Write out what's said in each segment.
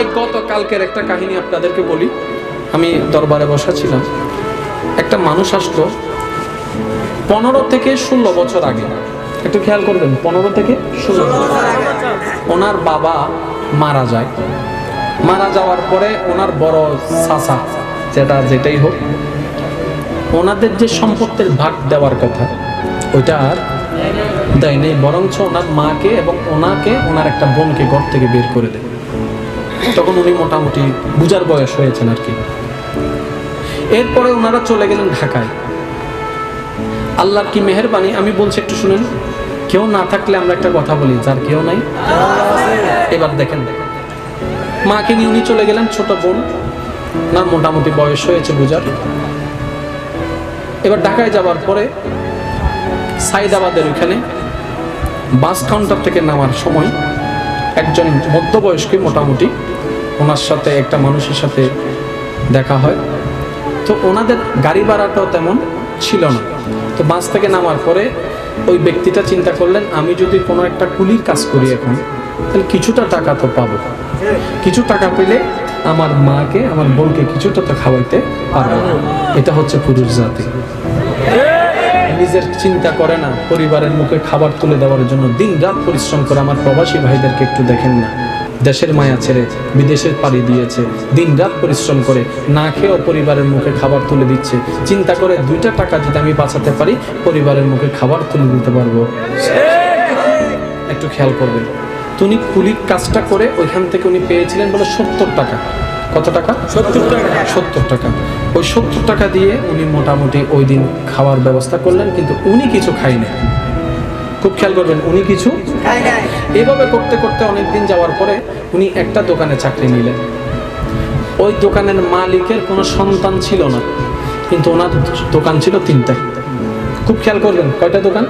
এই গতকালকের একটা কাহিনী আপনাদেরকে বলি। আমি দরবারে বসা ছিলাম। একটা মানুষ আসতো পনেরো থেকে ষোলো বছর আগে। একটু খেয়াল করবেন, পনেরো থেকে ষোলো বছর ওনার বাবা মারা যায়। মারা যাওয়ার পরে ওনার বড় চাচা, যেটা যেটাই হোক, ওনাদের যে সম্পত্তির ভাগ দেওয়ার কথা, ওইটা আর দেয় নেই। বরঞ্চ ওনার মাকে এবং ওনাকে, ওনার একটা বোনকে ঘর থেকে বের করে দেয়। তখন উনি মোটামুটি বুঝার বয়স হয়েছেন আর কি। এরপরে ওনারা চলে গেলেন ঢাকায়। আল্লাহর কি মেহেরবানি? আমি বলছি একটু শুনেন। কেউ না থাকলে আমরা একটা কথা বলি, যার কেউ নাই। এবার দেখেন। মাকে নিয়ে উনি চলে গেলেন ছোট বোন। না, মোটামুটি বয়স হয়েছে বুঝার। এবার ঢাকায় যাওয়ার পরে সাইদাবাদের ওইখানে বাস কাউন্টার থেকে নামার সময় একজন মধ্যবয়স্ক মোটামুটি ওনার সাথে, একটা মানুষের সাথে দেখা হয়। তো ওনাদের গাড়ি ভাড়াটাও তেমন ছিল না। তো বাস থেকে নামার পরে ওই ব্যক্তিটা চিন্তা করলেন, আমি যদি কোনো একটা কুলির কাজ করি এখন, তাহলে কিছুটা টাকা তো পাবো। কিছু টাকা পেলে আমার মাকে, আমার বোনকে কিছুটা তো খাওয়াইতে পারব। এটা হচ্ছে পুরুষ জাতি। নিজের চিন্তা করে না, পরিবারের মুখে খাবার তুলে দেওয়ার জন্য দিন রাত পরিশ্রম করে আমার প্রবাসী ভাইদেরকে একটু দেখেন না। দেশের মায়া ছেড়ে বিদেশের পাড়ি দিয়েছে। দিন রাত পরিশ্রম করে না খেয়েও পরিবারের মুখে খাবার তুলে দিচ্ছে। চিন্তা করে দুইটা টাকা যদি আমি বাঁচাতে পারি পরিবারের মুখে খাবার তুলে দিতে পারব। একটু খেয়াল করবেন। তো উনি কুলির কাজটা করে ওইখান থেকে উনি পেয়েছিলেন বলে সত্তর টাকা। কত টাকা? সত্তর টাকা। সত্তর টাকা। ওই সত্তর টাকা দিয়ে উনি মোটামুটি ওই দিন খাওয়ার ব্যবস্থা করলেন কিন্তু উনি কিছু খাইনি খুব খেয়াল করবেন উনি কিছু এভাবে করতে করতে অনেক দিন যাওয়ার পরে উনি একটা দোকানে চাকরি নিলেন। ওই দোকানের মালিকের কোনো সন্তান ছিল না কিন্তু ওনার দোকান ছিল তিনটা। খুব খেয়াল করবেন কয়টা দোকান?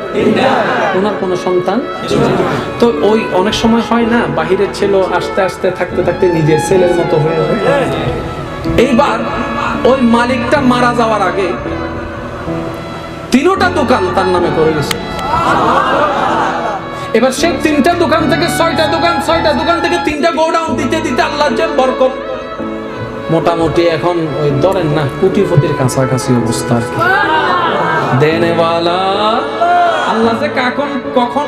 ওনার কোনো সন্তান তো ওই অনেক সময় হয় না বাহিরের ছেলে আস্তে আস্তে থাকতে থাকতে নিজের ছেলের মতো হয়ে এইবার ওই মালিকটা মারা যাওয়ার আগে তিনোটা দোকান তার নামে করে গেছে। এবার সে তিনটা দোকান থেকে ছয়টা দোকান ছয়টা দোকান থেকে তিনটা গোডাউন দিতে দিতে আল্লাহর যে বরকত। মোটামুটি এখন ওই ধরেন না কুটিপতির কাছাকাছি অবস্থা আল্লাহ যে কখন কখন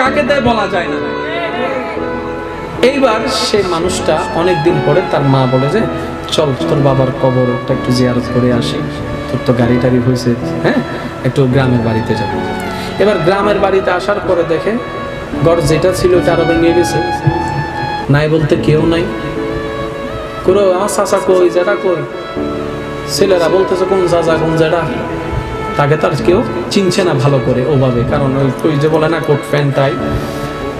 কাকে দেয় বলা যায় না। এইবার সে মানুষটা অনেক দিন পরে তার মা বলে যে, চল, তোর বাবার কবরটা একটু জিয়ারত করে আসি। তোর তো গাড়ি টাড়ি হয়েছে হ্যাঁ? একটু গ্রামের বাড়িতে যাব। এবার গ্রামের বাড়িতে আসার পরে দেখে গড় যেটা ছিল ওটা আরও ভেঙে গেছে। নাই বলতে কেউ নাই। কোনো আমার চাচা কই যেটা কই? ছেলেরা বলতেছে, কোন চাচা, কোন যেটা তাকে তার কেউ চিনছে না ভালো করে ওভাবে, কারণ ওই ওই যে বলে না, কোট প্যান্ট টাই।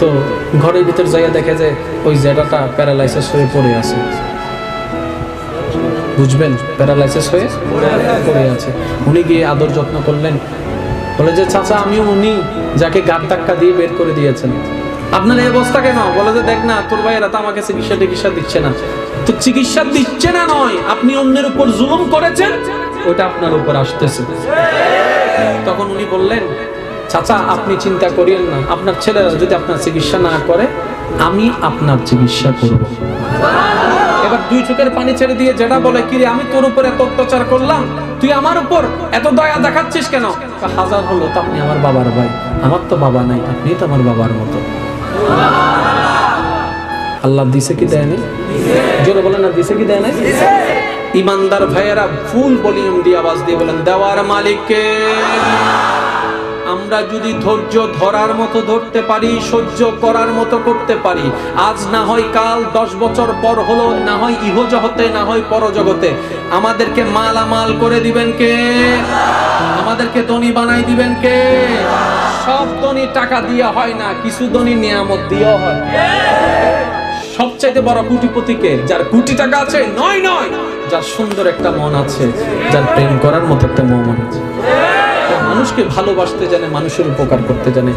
তো ঘরের ভিতর যাইয়া দেখে যে ওই জেডাটা প্যারালাইসিস হয়ে পড়ে আছে। বুঝবেন? প্যারালাইসিস হয়ে পড়ে আছে। উনি গিয়ে আদর যত্ন করলেন। বলে যে, চাচা, আমিও উনি যাকে গাত ধাক্কা দিয়ে বের করে দিয়েছেন। আপনার এই অবস্থা কেন? বলে যে, দেখ না, তোর ভাইয়েরা তো আমাকে চিকিৎসা টিকিৎসা দিচ্ছে না। তো চিকিৎসা দিচ্ছে না নয়, আপনি অন্যের উপর জুলুম করেছেন? ওটা আপনার উপর আসতেছে। তখন উনি বললেন, চাচা, আপনি চিন্তা করিয়েন না, আপনার ছেলেরা যদি আপনার চিকিৎসা না করে, আমি আপনার চিকিৎসা করব। এবার দুই চোখের পানি ছেড়ে দিয়ে যেটা বলে কিরে আমি তোর উপর এত অত্যাচার করলাম? তুই আমার উপর এত দয়া দেখাচ্ছিস কেন? হাজার হলো তো আপনি আমার বাবার ভাই। আমার তো বাবা নাই, আপনি তো আমার বাবার মতো। আল্লাহ দিছে কি, দেয় নাই? জোরে বলেন না, দিছে কি, দেয় নাই? ইমানদার ভাইয়েরা ফুল ভলিউম দিয়ে আওয়াজ দিয়ে বলেন, দেওয়ার মালিককে। আমরা যদি ধৈর্য ধরার মতো ধরতে পারি, সহ্য করার মতো করতে পারি, আজ না হয় কাল, দশ বছর পর হলো, না হয় ইহ জগতে না হয় পরজগতে। আমাদেরকে মালামাল করে দিবেন কে? আমাদেরকে ধনী বানাই দিবেন কে? সব ধনী টাকা দিয়ে হয় না, কিছু ধনী নিয়ামত দিয়েও হয় সবচাইতে বড় কুটিপতিকে যার কোটি টাকা আছে, নয় নয়, যার সুন্দর একটা মন আছে, যার প্রেম করার মতো একটা মন আছে। মানুষকে ভালোবাসতে জানে মানুষের উপকার করতে জানে।